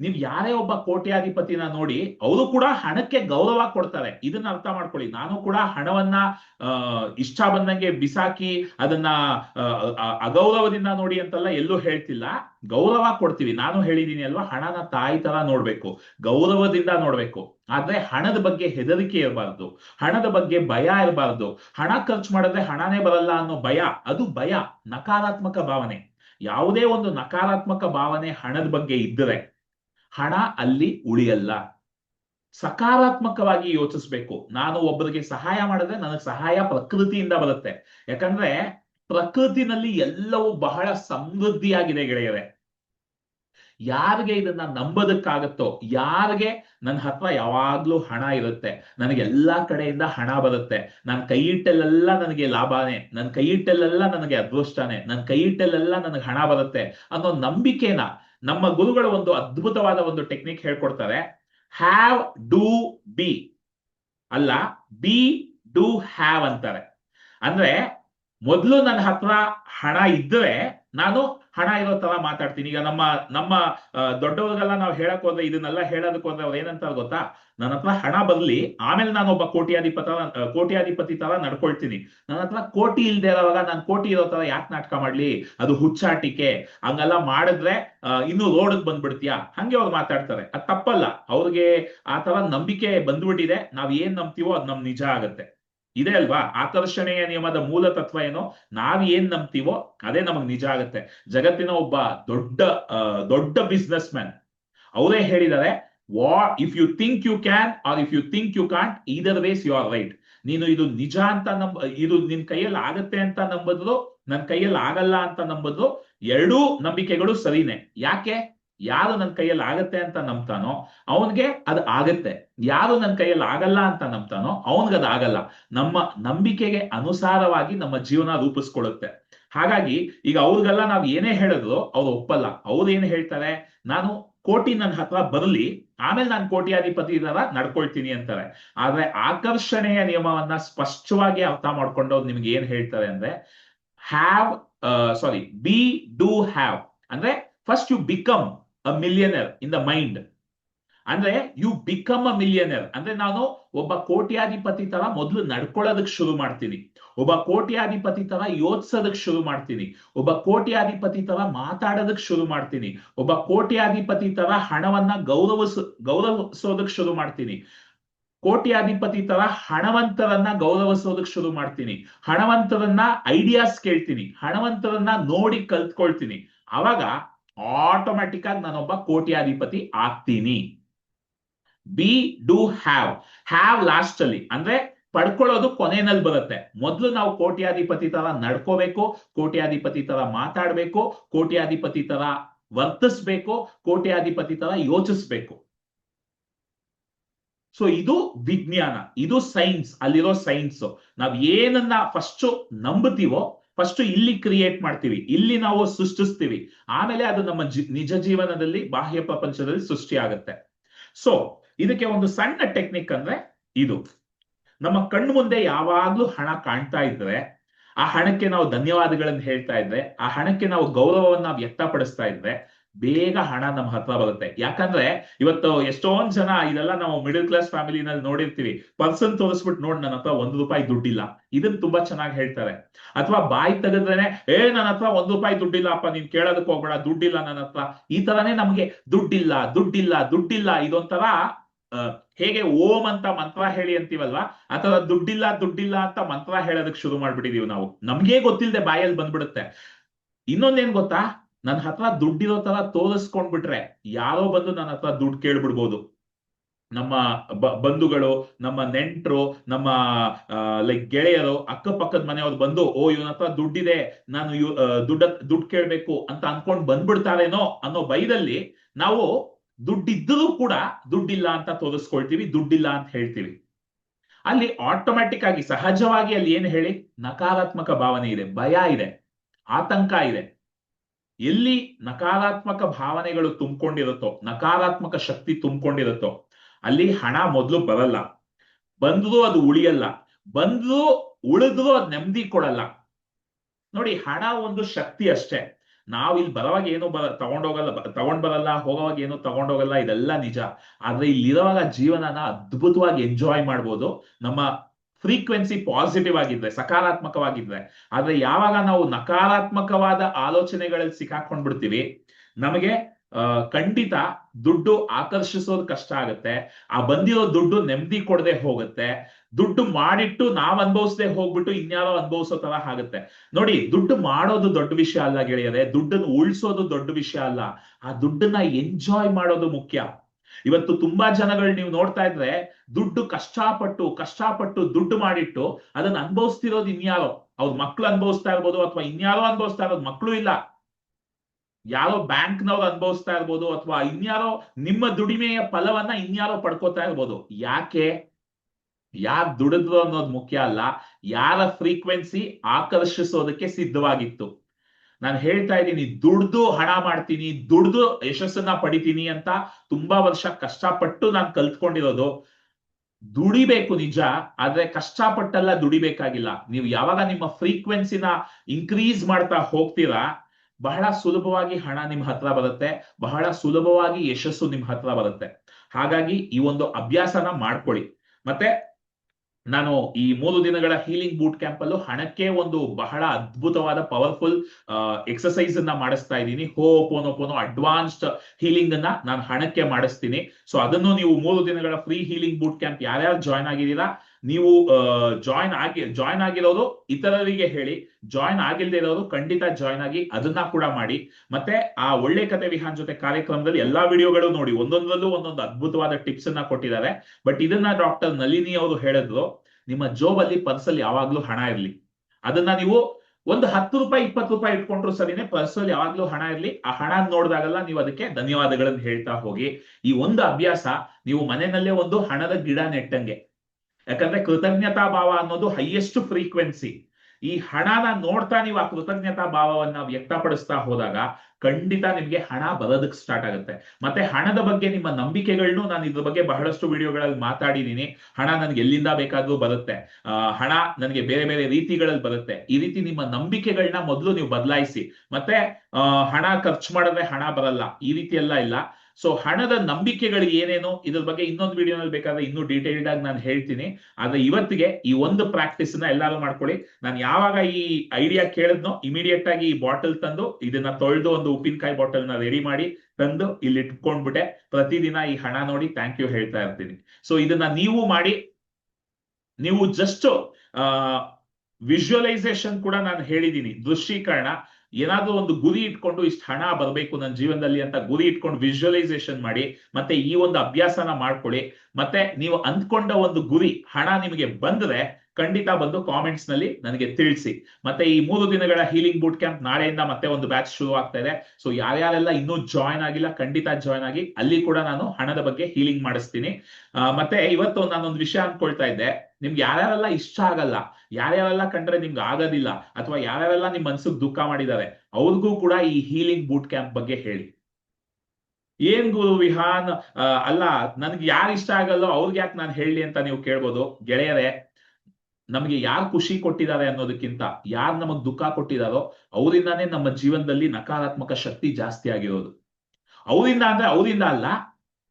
ನೀವು ಯಾರೇ ಒಬ್ಬ ಕೋಟ್ಯಾಧಿಪತಿನ ನೋಡಿ, ಅವರು ಕೂಡ ಹಣಕ್ಕೆ ಗೌರವ ಕೊಡ್ತಾರೆ. ಇದನ್ನ ಅರ್ಥ ಮಾಡ್ಕೊಳ್ಳಿ. ನಾನು ಕೂಡ ಹಣವನ್ನ ಇಷ್ಟ ಬಂದಂಗೆ ಬಿಸಾಕಿ ಅದನ್ನ ಅಗೌರವದಿಂದ ನೋಡಿ ಅಂತೆಲ್ಲ ಎಲ್ಲೂ ಹೇಳ್ತಿಲ್ಲ. ಗೌರವ ಕೊಡ್ತೀವಿ. ನಾನು ಹೇಳಿದೀನಿ ಅಲ್ವಾ? ಹಣನ ತಾಯಿ ತರ ನೋಡ್ಬೇಕು. ಗೌರವದಿಂದ ನೋಡ್ಬೇಕು. ಆದ್ರೆ ಹಣದ ಬಗ್ಗೆ ಹೆದರಿಕೆ ಇರಬಾರ್ದು. ಹಣದ ಬಗ್ಗೆ ಭಯ ಇರಬಾರ್ದು. ಹಣ ಖರ್ಚು ಮಾಡಿದ್ರೆ ಹಣನೇ ಬರಲ್ಲ ಅನ್ನೋ ಭಯ, ಅದು ಭಯ, ನಕಾರಾತ್ಮಕ ಭಾವನೆ. ಯಾವುದೇ ಒಂದು ನಕಾರಾತ್ಮಕ ಭಾವನೆ ಹಣದ ಬಗ್ಗೆ ಇದ್ದರೆ. ಹಣ ಅಲ್ಲಿ ಉಳಿಯಲ್ಲ. ಸಕಾರಾತ್ಮಕವಾಗಿ ಯೋಚಿಸ್ಬೇಕು. ನಾನು ಒಬ್ಬರಿಗೆ ಸಹಾಯ ಮಾಡಿದ್ರೆ ನನಗೆ ಸಹಾಯ ಪ್ರಕೃತಿಯಿಂದ ಬರುತ್ತೆ. ಯಾಕಂದ್ರೆ ಪ್ರಕೃತಿನಲ್ಲಿ ಎಲ್ಲವೂ ಬಹಳ ಸಮೃದ್ಧಿಯಾಗಿದೆ ಗೆಳೆಯರೆ. ಯಾರಿಗೆ ಇದನ್ನ ನಂಬೋದಕ್ಕಾಗತ್ತೋ, ಯಾರಿಗೆ ನನ್ನ ಹತ್ರ ಯಾವಾಗ್ಲೂ ಹಣ ಇರುತ್ತೆ. ನನಗೆ ಎಲ್ಲಾ ಕಡೆಯಿಂದ ಹಣ ಬರುತ್ತೆ. ನನ್ನ ಕೈ ಇಟ್ಟಲ್ಲೆಲ್ಲ ನನಗೆ ಲಾಭನೇ ನನ್ನ ಕೈ ಇಟ್ಟಲ್ಲೆಲ್ಲ ನನಗೆ ಅದೃಷ್ಟನೇ ನನ್ನ ಕೈ ಇಟ್ಟಲ್ಲೆಲ್ಲ ನನಗೆ ಹಣ ಬರುತ್ತೆ ಅನ್ನೋ ನಂಬಿಕೆನ ನಮ್ಮ ಗುರುಗಳು ಒಂದು ಅದ್ಭುತವಾದ ಒಂದು ಟೆಕ್ನಿಕ್ ಹೇಳ್ಕೊಡ್ತಾರೆ. ಹ್ಯಾವ್ ಡೂ ಬಿ ಅಲ್ಲ ಬಿ ಡೂ ಹ್ಯಾವ್ ಅಂತಾರೆ. ಅಂದ್ರೆ ಮೊದಲು ನನ್ನ ಹತ್ರ ಹಣ ಇದ್ರೆ ನಾನು ಹಣ ಇರೋ ತರ ಮಾತಾಡ್ತೀನಿ. ಈಗ ನಮ್ಮ ನಮ್ಮ ದೊಡ್ಡವ್ರಿಗೆಲ್ಲ ನಾವು ಹೇಳಕ್ ಹೋದ್ರೆ ಇದನ್ನೆಲ್ಲ ಹೇಳೋದಕ್ಕೆ ಹೋದ್ರೆ ಅವ್ರು ಏನಂತ ಗೊತ್ತಾ? ನನ್ನ ಹತ್ರ ಹಣ ಬರ್ಲಿ, ಆಮೇಲೆ ನಾನು ಒಬ್ಬ ಕೋಟ್ಯಾಧಿಪತ ಕೋಟ್ಯಾಧಿಪತಿ ತರ ನಡ್ಕೊಳ್ತೀನಿ. ನನ್ನ ಹತ್ರ ಕೋಟಿ ಇಲ್ದೇ ಇರೋವಾಗ ನಾನು ಕೋಟಿ ಇರೋ ತರ ಯಾಕೆ ನಾಟಕ ಮಾಡ್ಲಿ? ಅದು ಹುಚ್ಚಾಟಿಕೆ. ಹಂಗೆಲ್ಲ ಮಾಡಿದ್ರೆ ಇನ್ನು ರೋಡ್ ಬಂದ್ಬಿಡ್ತೀಯಾ? ಹಂಗೆ ಅವ್ರು ಮಾತಾಡ್ತಾರೆ. ಅದು ತಪ್ಪಲ್ಲ. ಅವ್ರಿಗೆ ಆ ತರ ನಂಬಿಕೆ ಬಂದ್ಬಿಟ್ಟಿದೆ. ನಾವ್ ಏನ್ ನಂಬ್ತೀವೋ ಅದ್ ನಮ್ ನಿಜ ಆಗತ್ತೆ. ಇದೆ ಅಲ್ವಾ? ಆಕರ್ಷಣೆಯ ನಿಯಮದ ಮೂಲ ತತ್ವ ಏನೋ? ನಾವ್ ಏನ್ ನಂಬ್ತೀವೋ ಅದೇ ನಮಗ್ ನಿಜ ಆಗುತ್ತೆ. ಜಗತ್ತಿನ ಒಬ್ಬ ದೊಡ್ಡ ದೊಡ್ಡ ಬಿಸ್ನೆಸ್ ಮ್ಯಾನ್ ಅವರೇ ಹೇಳಿದ್ದಾರೆ ವಾ if you think you can or if you think you can't either ways you are right ನೀನು ಇದು ನಿಜ ಅಂತ ನಂಬ, ಇದು ನಿನ್ ಕೈಯಲ್ಲಿ ಆಗತ್ತೆ ಅಂತ ನಂಬಿದ್ರು, ನನ್ ಕೈಯಲ್ಲಿ ಆಗಲ್ಲ ಅಂತ ನಂಬಿದ್ರು, ಎರಡೂ ನಂಬಿಕೆಗಳು ಸರಿನೇ. ಯಾಕೆ? ಯಾರು ನನ್ನ ಕೈಯಲ್ಲಿ ಆಗತ್ತೆ ಅಂತ ನಂಬ್ತಾನೋ ಅವನ್ಗೆ ಅದು ಆಗತ್ತೆ. ಯಾರು ನನ್ನ ಕೈಯಲ್ಲಿ ಆಗಲ್ಲ ಅಂತ ನಂಬ್ತಾನೋ ಅವನ್ಗೆ ಅದು ಆಗಲ್ಲ. ನಮ್ಮ ನಂಬಿಕೆಗೆ ಅನುಸಾರವಾಗಿ ನಮ್ಮ ಜೀವನ ರೂಪಿಸ್ಕೊಳ್ಳುತ್ತೆ. ಹಾಗಾಗಿ ಈಗ ಅವ್ರಿಗೆಲ್ಲ ನಾವು ಏನೇ ಹೇಳಿದ್ರು ಅವ್ರು ಒಪ್ಪಲ್ಲ. ಅವ್ರು ಏನ್ ಹೇಳ್ತಾರೆ? ನಾನು ಕೋಟಿ ನನ್ನ ಹತ್ರ ಬರಲಿ, ಆಮೇಲೆ ನಾನು ಕೋಟ್ಯಾಧಿಪತಿ ಇದರ, ನಡ್ಕೊಳ್ತೀನಿ ಅಂತಾರೆ. ಆದ್ರೆ ಆಕರ್ಷಣೆಯ ನಿಯಮವನ್ನ ಸ್ಪಷ್ಟವಾಗಿ ಅರ್ಥ ಮಾಡ್ಕೊಂಡವ್ರು ನಿಮ್ಗೆ ಏನ್ ಹೇಳ್ತಾರೆ ಅಂದ್ರೆ, have sorry be, do have. ಅಂದ್ರೆ first you become a millionaire in the mind ಅಂದ್ರೆ ಯು ಬಿಕಮ್ ಅ ಮಿಲಿಯನರ್ ಅಂದ್ರೆ ನಾನು ಒಬ್ಬ ಕೋಟ್ಯಾಧಿಪತಿ ತರ ಮೊದಲು ನಡ್ಕೊಳ್ಳೋದಕ್ ಶುರು ಮಾಡ್ತೀನಿ. ಒಬ್ಬ ಕೋಟ್ಯಾಧಿಪತಿ ತರ ಯೋಚಿಸೋದಕ್ಕೆ ಶುರು ಮಾಡ್ತೀನಿ. ಒಬ್ಬ ಕೋಟ್ಯಾಧಿಪತಿ ತರ ಮಾತಾಡೋದಕ್ ಶುರು ಮಾಡ್ತೀನಿ. ಒಬ್ಬ ಕೋಟ್ಯಾಧಿಪತಿ ತರ ಹಣವನ್ನ ಗೌರವಿಸ ಗೌರವಿಸೋದಕ್ಕೆ ಶುರು ಮಾಡ್ತೀನಿ. ಕೋಟ್ಯಾಧಿಪತಿ ತರ ಹಣವಂತರನ್ನ ಗೌರವಿಸೋದಕ್ಕೆ ಶುರು ಮಾಡ್ತೀನಿ. ಹಣವಂತರನ್ನ ಐಡಿಯಾಸ್ ಕೇಳ್ತೀನಿ. ಹಣವಂತರನ್ನ ನೋಡಿ ಕಲ್ತ್ಕೊಳ್ತೀನಿ. ಅವಾಗ ಆಟೋಮ್ಯಾಟಿಕ್ ಆಗಿ ನಾನೊಬ್ಬ ಕೋಟ್ಯಾಧಿಪತಿ ಆಗ್ತೀನಿ. Be do have have last ಅಲ್ಲಿ. ಅಂದ್ರೆ ಪಡ್ಕೊಳ್ಳೋದು ಕೊನೆಯಲ್ಲಿ ಬರುತ್ತೆ. ಮೊದಲು ನಾವು ಕೋಟ್ಯಾಧಿಪತಿ ತರ ನಡ್ಕೋಬೇಕು, ಕೋಟ್ಯಾಧಿಪತಿ ತರ ಮಾತಾಡ್ಬೇಕು, ಕೋಟ್ಯಾಧಿಪತಿ ತರ ವರ್ತಿಸ್ಬೇಕು, ಕೋಟ್ಯಾಧಿಪತಿ ತರ ಯೋಚಿಸ್ಬೇಕು. ಸೊ ಇದು ವಿಜ್ಞಾನ. ಇದು ಸೈನ್ಸ್ ಅಲ್ಲಿರೋ ಸೈನ್ಸ್ ನಾವ್ ಏನನ್ನ ಫಸ್ಟ್ ನಂಬುತ್ತೀವೋ ಫಸ್ಟ್ ಇಲ್ಲಿ ಕ್ರಿಯೇಟ್ ಮಾಡ್ತೀವಿ, ಇಲ್ಲಿ ನಾವು ಸೃಷ್ಟಿಸ್ತೀವಿ. ಆಮೇಲೆ ಅದು ನಮ್ಮ ನಿಜ ಜೀವನದಲ್ಲಿ, ಬಾಹ್ಯ ಪ್ರಪಂಚದಲ್ಲಿ ಸೃಷ್ಟಿ ಆಗುತ್ತೆ. ಸೊ ಇದಕ್ಕೆ ಒಂದು ಸಣ್ಣ ಟೆಕ್ನಿಕ್ ಅಂದ್ರೆ ಇದು. ನಮ್ಮ ಕಣ್ಣು ಮುಂದೆ ಯಾವಾಗ್ಲೂ ಹಣ ಕಾಣ್ತಾ ಇದ್ರೆ, ಆ ಹಣಕ್ಕೆ ನಾವು ಧನ್ಯವಾದಗಳನ್ನು ಹೇಳ್ತಾ ಇದ್ರೆ, ಆ ಹಣಕ್ಕೆ ನಾವು ಗೌರವವನ್ನ ವ್ಯಕ್ತಪಡಿಸ್ತಾ ಇದ್ರೆ ಬೇಗ ಹಣ ನಮ್ ಹತ್ರ ಬರುತ್ತೆ. ಯಾಕಂದ್ರೆ ಇವತ್ತು ಎಷ್ಟೊಂದ್ ಜನ ಇದೆಲ್ಲ ನಾವು ಮಿಡಲ್ ಕ್ಲಾಸ್ ಫ್ಯಾಮಿಲಿನಲ್ಲಿ ನೋಡಿರ್ತೀವಿ. ಪರ್ಸನ್ ತೋರಿಸ್ಬಿಟ್ಟು ನೋಡ್ ನನ್ನ ಹತ್ರ ಒಂದು ರೂಪಾಯಿ ದುಡ್ಡಿಲ್ಲ. ಇದನ್ ತುಂಬಾ ಚೆನ್ನಾಗಿ ಹೇಳ್ತಾರೆ. ಅಥವಾ ಬಾಯಿ ತೆಗೆದ್ರೇನೆ, ಏ ನನ್ನ ಹತ್ರ ಒಂದ್ ರೂಪಾಯಿ ದುಡ್ಡಿಲ್ಲ, ಅಪ್ಪ, ನೀನ್ ಕೇಳೋದಕ್ಕೆ ಹೋಗ್ಬೇಡ, ದುಡ್ಡಿಲ್ಲ ನನ್ನ ಹತ್ರ. ಈ ತರನೇ ನಮ್ಗೆ ದುಡ್ಡಿಲ್ಲ ದುಡ್ಡಿಲ್ಲ ದುಡ್ಡಿಲ್ಲ. ಇದೊಂಥರ ಹೇಗೆ ಓಂ ಅಂತ ಮಂತ್ರ ಹೇಳಿ ಅಂತೀವಲ್ವಾ? ಅಥವಾ ದುಡ್ಡಿಲ್ಲ ದುಡ್ಡಿಲ್ಲ ಅಂತ ಮಂತ್ರ ಹೇಳೋದಕ್ಕೆ ಶುರು ಮಾಡ್ಬಿಟ್ಟಿದೀವಿ ನಾವು. ನಮ್ಗೆ ಗೊತ್ತಿಲ್ಲದೆ ಬಾಯಲ್ಲಿ ಬಂದ್ಬಿಡುತ್ತೆ. ಇನ್ನೊಂದೇನ್ ಗೊತ್ತಾ? ನನ್ನ ಹತ್ರ ದುಡ್ಡಿರೋ ತರ ತೋರಿಸ್ಕೊಂಡ್ಬಿಟ್ರೆ ಯಾರೋ ಬಂದು ನನ್ನ ಹತ್ರ ದುಡ್ಡು ಕೇಳ್ಬಿಡ್ಬೋದು. ನಮ್ಮ ಬಂಧುಗಳು, ನಮ್ಮ ನೆಂಟರು, ನಮ್ಮ ಲೈಕ್ ಗೆಳೆಯರು, ಅಕ್ಕಪಕ್ಕದ ಮನೆಯವ್ರು ಬಂದು, ಓ, ಇವನ ಹತ್ರ ದುಡ್ಡಿದೆ, ನಾನು ದುಡ್ಡ, ದುಡ್ಡು ಕೇಳ್ಬೇಕು ಅಂತ ಅನ್ಕೊಂಡ್ ಬಂದ್ಬಿಡ್ತಾರೇನೋ ಅನ್ನೋ ಭಯದಲ್ಲಿ ನಾವು ದುಡ್ಡಿದ್ದರೂ ಕೂಡ ದುಡ್ಡಿಲ್ಲ ಅಂತ ತೋರಿಸ್ಕೊಳ್ತೀವಿ, ದುಡ್ಡಿಲ್ಲ ಅಂತ ಹೇಳ್ತೀವಿ. ಅಲ್ಲಿ ಆಟೋಮ್ಯಾಟಿಕ್ ಆಗಿ, ಸಹಜವಾಗಿ ಅಲ್ಲಿ ಏನ್ ಹೇಳಿ? ನಕಾರಾತ್ಮಕ ಭಾವನೆ ಇದೆ, ಭಯ ಇದೆ, ಆತಂಕ ಇದೆ. ಎಲ್ಲಿ ನಕಾರಾತ್ಮಕ ಭಾವನೆಗಳು ತುಂಬಿಕೊಂಡಿರುತ್ತೋ, ನಕಾರಾತ್ಮಕ ಶಕ್ತಿ ತುಂಬಿಕೊಂಡಿರುತ್ತೋ, ಅಲ್ಲಿ ಹಣ ಮೊದಲು ಬರಲ್ಲ. ಬಂದ್ರು ಅದು ಉಳಿಯಲ್ಲ. ಬಂದ್ರು ಉಳಿದ್ರು ಅದು ನೆಮ್ಮದಿ ಕೊಡಲ್ಲ. ನೋಡಿ, ಹಣ ಒಂದು ಶಕ್ತಿ ಅಷ್ಟೇ. ನಾವು ಇಲ್ಲಿ ಬರೋವಾಗ ಏನು ಬರ ತಗೊಂಡೋಗಲ್ಲ ತಗೊಂಡ್ ಬರಲ್ಲ, ಹೋಗೋವಾಗ ಏನು ತಗೊಂಡೋಗಲ್ಲ ಇದೆಲ್ಲ ನಿಜ. ಆದ್ರೆ ಇಲ್ಲಿರುವಾಗ ಜೀವನನ ಅದ್ಭುತವಾಗಿ ಎಂಜಾಯ್ ಮಾಡ್ಬೋದು ನಮ್ಮ ಫ್ರೀಕ್ವೆನ್ಸಿ ಪಾಸಿಟಿವ್ ಆಗಿದ್ರೆ ಸಕಾರಾತ್ಮಕವಾಗಿದ್ರೆ ಆದ್ರೆ ಯಾವಾಗ ನಾವು ನಕಾರಾತ್ಮಕವಾದ ಆಲೋಚನೆಗಳಲ್ಲಿ ಸಿಕ್ಕಾಕೊಂಡ್ಬಿಡ್ತೀವಿ, ನಮಗೆ ಖಂಡಿತ ದುಡ್ಡು ಆಕರ್ಷಿಸೋದು ಕಷ್ಟ ಆಗತ್ತೆ, ಆ ಬಂದಿರೋ ದುಡ್ಡು ನೆಮ್ಮದಿ ಕೊಡದೆ ಹೋಗುತ್ತೆ, ದುಡ್ಡು ಮಾಡಿಟ್ಟು ನಾವ್ ಅನ್ಭವಿಸದೆ ಹೋಗ್ಬಿಟ್ಟು ಇನ್ಯಾವ ಅನ್ಭವಿಸೋ ತರ ಆಗುತ್ತೆ. ನೋಡಿ, ದುಡ್ಡು ಮಾಡೋದು ದೊಡ್ಡ ವಿಷಯ ಅಲ್ಲ ಗೆಳೆಯರೆ, ದುಡ್ಡನ್ನು ಉಳಿಸೋದು ದೊಡ್ಡ ವಿಷಯ ಅಲ್ಲ, ಆ ದುಡ್ಡನ್ನ ಎಂಜಾಯ್ ಮಾಡೋದು ಮುಖ್ಯ. ಇವತ್ತು ತುಂಬಾ ಜನಗಳು ನೀವು ನೋಡ್ತಾ ಇದ್ರೆ ದುಡ್ಡು ಕಷ್ಟಪಟ್ಟು ಕಷ್ಟಪಟ್ಟು ದುಡ್ಡು ಮಾಡಿಟ್ಟು ಅದನ್ನ ಅನುಭವಿಸ್ತಿರೋದು ಇನ್ಯಾರೋ? ಅವ್ರ ಮಕ್ಳು ಅನುಭವಿಸ್ತಾ ಇರ್ಬೋದು ಅಥವಾ ಇನ್ಯಾರೋ ಅನುಭವಿಸ್ತಾ ಇರೋದು ಮಕ್ಳು ಇಲ್ಲ. ಯಾರೋ ಬ್ಯಾಂಕ್ನವ್ರು ಅನುಭವಿಸ್ತಾ ಇರ್ಬೋದು ಅಥವಾ ಇನ್ಯಾರೋ ನಿಮ್ಮ ದುಡಿಮೆಯ ಫಲವನ್ನ ಇನ್ಯಾರೋ ಪಡ್ಕೋತಾ ಇರ್ಬೋದು. ಯಾಕೆ? ಯಾರ್ ದುಡಿದ್ರು ಅನ್ನೋದು ಮುಖ್ಯ ಅಲ್ಲ. ಯಾರ ಫ್ರೀಕ್ವೆನ್ಸಿ ಆಕರ್ಷಿಸೋದಕ್ಕೆ ಸಿದ್ಧವಾಗಿತ್ತು. ನಾನು ಹೇಳ್ತಾ ಇದ್ದೀನಿ, ದುಡ್ದು ಹಣ ಮಾಡ್ತೀನಿ, ದುಡ್ದು ಯಶಸ್ಸನ್ನ ಪಡಿತೀನಿ ಅಂತ ತುಂಬಾ ವರ್ಷ ಕಷ್ಟಪಟ್ಟು ನಾನು ಕಲ್ತ್ಕೊಂಡಿರೋದು. ದುಡಿಬೇಕು ನಿಜ, ಆದ್ರೆ ಕಷ್ಟಪಟ್ಟೆಲ್ಲ ದುಡಿಬೇಕಾಗಿಲ್ಲ. ನೀವು ಯಾವಾಗ ನಿಮ್ಮ ಫ್ರೀಕ್ವೆನ್ಸಿನ ಇನ್ಕ್ರೀಸ್ ಮಾಡ್ತಾ ಹೋಗ್ತೀರಾ, ಬಹಳ ಸುಲಭವಾಗಿ ಹಣ ನಿಮ್ ಹತ್ರ ಬರುತ್ತೆ, ಬಹಳ ಸುಲಭವಾಗಿ ಯಶಸ್ಸು ನಿಮ್ ಹತ್ರ ಬರುತ್ತೆ. ಹಾಗಾಗಿ ಈ ಒಂದು ಅಭ್ಯಾಸನ ಮಾಡ್ಕೊಳ್ಳಿ. ಮತ್ತೆ ನಾನು ಈ ಮೂರು ದಿನಗಳ ಹೀಲಿಂಗ್ ಬೂಟ್ ಕ್ಯಾಂಪ್ ಅಲ್ಲೂ ಹಣಕ್ಕೆ ಒಂದು ಬಹಳ ಅದ್ಭುತವಾದ ಪವರ್ಫುಲ್ ಎಕ್ಸಸೈಸ್ ಅನ್ನ ಮಾಡಿಸ್ತಾ ಇದ್ದೀನಿ. ಹೋ ಪೋನೋ ಪೋನೋ ಅಡ್ವಾನ್ಸ್ಡ್ ಹೀಲಿಂಗ್ ಅನ್ನ ನಾನು ಹಣಕ್ಕೆ ಮಾಡಿಸ್ತೀನಿ. ಸೊ ಅದನ್ನು ನೀವು ಮೂರು ದಿನಗಳ ಫ್ರೀ ಹೀಲಿಂಗ್ ಬೂಟ್ ಕ್ಯಾಂಪ್ ಯಾರ್ಯಾರು ಜಾಯ್ನ್ ಆಗಿದ್ದೀರಾ? ನೀವು ಜಾಯಿನ್ ಆಗಿ ಜಾಯಿನ್ ಆಗಿರೋದು ಇತರರಿಗೆ ಹೇಳಿ ಜಾಯಿನ್ ಆಗಿಲ್ದೇ ಇರೋರು ಖಂಡಿತ ಜಾಯಿನ್ ಆಗಿ ಅದನ್ನ ಕೂಡ ಮಾಡಿ. ಮತ್ತೆ ಆ ಒಳ್ಳೆ ಕತೆ ವಿಹಾನ್ ಜೊತೆ ಕಾರ್ಯಕ್ರಮದಲ್ಲಿ ಎಲ್ಲಾ ವಿಡಿಯೋಗಳು ನೋಡಿ, ಒಂದೊಂದರಲ್ಲೂ ಒಂದೊಂದು ಅದ್ಭುತವಾದ ಟಿಪ್ಸ್ ಅನ್ನ ಕೊಟ್ಟಿದ್ದಾರೆ. ಬಟ್ ಇದನ್ನ ಡಾಕ್ಟರ್ ನಲಿನಿ ಅವರು ಹೇಳಿದ್ರು, ನಿಮ್ಮ ಜೋಬಲ್ಲಿ ಪರ್ಸಲ್ಲಿ ಯಾವಾಗ್ಲೂ ಹಣ ಇರ್ಲಿ. ಅದನ್ನ ನೀವು ಒಂದು ಹತ್ತು ರೂಪಾಯಿ, ಇಪ್ಪತ್ತು ರೂಪಾಯಿ ಇಟ್ಕೊಂಡ್ರು ಸರಿನೇ ಪರ್ಸಲ್ಲಿ ಯಾವಾಗ್ಲೂ ಹಣ ಇರ್ಲಿ. ಆ ಹಣ ನೋಡಿದಾಗಲ್ಲ ನೀವು ಅದಕ್ಕೆ ಧನ್ಯವಾದಗಳನ್ನು ಹೇಳ್ತಾ ಹೋಗಿ. ಈ ಒಂದು ಅಭ್ಯಾಸ ನೀವು ಮನೆಯಲ್ಲೇ ಒಂದು ಹಣದ ಗಿಡ ನೆಟ್ಟಂಗೆ ಯಾಕಂದ್ರೆ ಕೃತಜ್ಞತಾ ಭಾವ ಅನ್ನೋದು ಹೈಯೆಸ್ಟ್ ಫ್ರೀಕ್ವೆನ್ಸಿ ಈ ಹಣನ ನೋಡ್ತಾ ನೀವು ಆ ಕೃತಜ್ಞತಾ ಭಾವವನ್ನ ವ್ಯಕ್ತಪಡಿಸ್ತಾ ಹೋದಾಗ ಖಂಡಿತ ನಿಮ್ಗೆ ಹಣ ಬರೋದಕ್ಕೆ ಸ್ಟಾರ್ಟ್ ಆಗುತ್ತೆ. ಮತ್ತೆ ಹಣದ ಬಗ್ಗೆ ನಿಮ್ಮ ನಂಬಿಕೆಗಳನ್ನು ನಾನು ಇದ್ರ ಬಗ್ಗೆ ಬಹಳಷ್ಟು ವಿಡಿಯೋಗಳಲ್ಲಿ ಮಾತಾಡಿದೀನಿ. ಹಣ ನನ್ಗೆ ಎಲ್ಲಿಂದ ಬೇಕಾದ್ರೂ ಬರುತ್ತೆ. ಹಣ ನನಗೆ ಬೇರೆ ಬೇರೆ ರೀತಿಗಳಲ್ಲಿ ಬರುತ್ತೆ. ಈ ರೀತಿ ನಿಮ್ಮ ನಂಬಿಕೆಗಳನ್ನ ಮೊದಲು ನೀವು ಬದಲಾಯಿಸಿ. ಮತ್ತೆ ಹಣ ಖರ್ಚು ಮಾಡಿದ್ರೆ ಹಣ ಬರಲ್ಲ. ಈ ರೀತಿ ಎಲ್ಲ ಇಲ್ಲ. ಸೊ ಹಣದ ನಂಬಿಕೆಗಳು ಏನೇನು, ಇದ್ರ ಬಗ್ಗೆ ಇನ್ನೊಂದು ವಿಡಿಯೋನಲ್ಲಿ ಬೇಕಾದ್ರೆ ಇನ್ನೂ ಡೀಟೇಲ್ಡ್ ಆಗಿ ನಾನು ಹೇಳ್ತೀನಿ. ಆದ್ರೆ ಇವತ್ತಿಗೆ ಈ ಒಂದು ಪ್ರಾಕ್ಟೀಸ್ನ ಎಲ್ಲಾರು ಮಾಡ್ಕೊಳ್ಳಿ. ನಾನು ಯಾವಾಗ ಈ ಐಡಿಯಾ ಕೇಳಿದ್ನೋ ಇಮಿಡಿಯೇಟ್ ಆಗಿ ಈ ಬಾಟಲ್ ತಂದು, ಇದನ್ನ ತೊಳೆದು ಒಂದು ಉಪ್ಪಿನಕಾಯಿ ಬಾಟಲ್ನ ರೆಡಿ ಮಾಡಿ ತಂದು ಇಲ್ಲಿ ಇಟ್ಕೊಂಡ್ಬಿಟ್ಟೆ. ಪ್ರತಿದಿನ ಈ ಹಣ ನೋಡಿ ಥ್ಯಾಂಕ್ ಯು ಹೇಳ್ತಾ ಇರ್ತೀನಿ. ಸೊ ಇದನ್ನ ನೀವು ಮಾಡಿ, ನೀವು ಜಸ್ಟ್ ಆ ವಿಜುವಲೈಸೇಷನ್ ಕೂಡ ನಾನು ಹೇಳಿದ್ದೀನಿ ದೃಶ್ಯೀಕರಣ. ಏನಾದ್ರೂ ಒಂದು ಗುರಿ ಇಟ್ಕೊಂಡು ಇಷ್ಟು ಹಣ ಬರಬೇಕು ನನ್ನ ಜೀವನದಲ್ಲಿ ಅಂತ ಗುರಿ ಇಟ್ಕೊಂಡು ವಿಜುವಲೈಸೇಷನ್ ಮಾಡಿ, ಮತ್ತೆ ಈ ಒಂದು ಅಭ್ಯಾಸನ ಮಾಡ್ಕೊಳ್ಳಿ. ಮತ್ತೆ ನೀವು ಅಂದ್ಕೊಂಡ ಒಂದು ಗುರಿ, ಹಣ ನಿಮಗೆ ಬಂದ್ರೆ ಖಂಡಿತ ಬಂದು ಕಾಮೆಂಟ್ಸ್ನಲ್ಲಿ ನನಗೆ ತಿಳಿಸಿ. ಮತ್ತೆ ಈ ಮೂರು ದಿನಗಳ ಹೀಲಿಂಗ್ ಬೂಟ್ ಕ್ಯಾಂಪ್ ನಾಳೆಯಿಂದ ಮತ್ತೆ ಒಂದು ಬ್ಯಾಚ್ ಶುರು ಆಗ್ತಾ ಇದೆ. ಸೊ ಯಾರ್ಯಾರೆಲ್ಲ ಇನ್ನೂ ಜಾಯ್ನ್ ಆಗಿಲ್ಲ, ಖಂಡಿತ ಜಾಯ್ನ್ ಆಗಿ, ಅಲ್ಲಿ ಕೂಡ ನಾನು ಹಣದ ಬಗ್ಗೆ ಹೀಲಿಂಗ್ ಮಾಡಿಸ್ತೀನಿ. ಮತ್ತೆ ಇವತ್ತು ನಾನೊಂದು ವಿಷಯ ಅನ್ಕೊಳ್ತಾ ಇದ್ದೆ. ನಿಮ್ಗೆ ಯಾರ್ಯಾರೆಲ್ಲ ಇಷ್ಟ ಆಗಲ್ಲ ಯಾರ್ಯಾರೆಲ್ಲ ಕಂಡ್ರೆ ನಿಮ್ಗೆ ಆಗೋದಿಲ್ಲ ಅಥವಾ ಯಾರ್ಯಾರೆಲ್ಲ ನಿಮ್ ಮನ್ಸಿಗೆ ದುಃಖ ಮಾಡಿದ್ದಾರೆ ಅವ್ರಿಗೂ ಕೂಡ ಈ ಹೀಲಿಂಗ್ ಬೂಟ್ ಕ್ಯಾಂಪ್ ಬಗ್ಗೆ ಹೇಳಿ. ಏನ್ ಗುರು ವಿಹಾನ್? ಅಲ್ಲ, ನನ್ಗೆ ಯಾರು ಇಷ್ಟ ಆಗಲ್ಲೋ ಅವ್ರಿಗೆ ಯಾಕೆ ನಾನು ಹೇಳಿ ಅಂತ ನೀವು ಕೇಳ್ಬೋದು. ಗೆಳೆಯರೇ, ನಮಗೆ ಯಾರು ಖುಷಿ ಕೊಟ್ಟಿದ್ದಾರೆ ಅನ್ನೋದಕ್ಕಿಂತ ಯಾರು ನಮಗ್ ದುಃಖ ಕೊಟ್ಟಿದಾರೋ ಅವರಿಂದಾನೇ ನಮ್ಮ ಜೀವನದಲ್ಲಿ ನಕಾರಾತ್ಮಕ ಶಕ್ತಿ ಜಾಸ್ತಿ ಆಗಿರೋದು. ಅವರಿಂದ ಅಂದ್ರೆ ಅವರಿಂದ ಅಲ್ಲ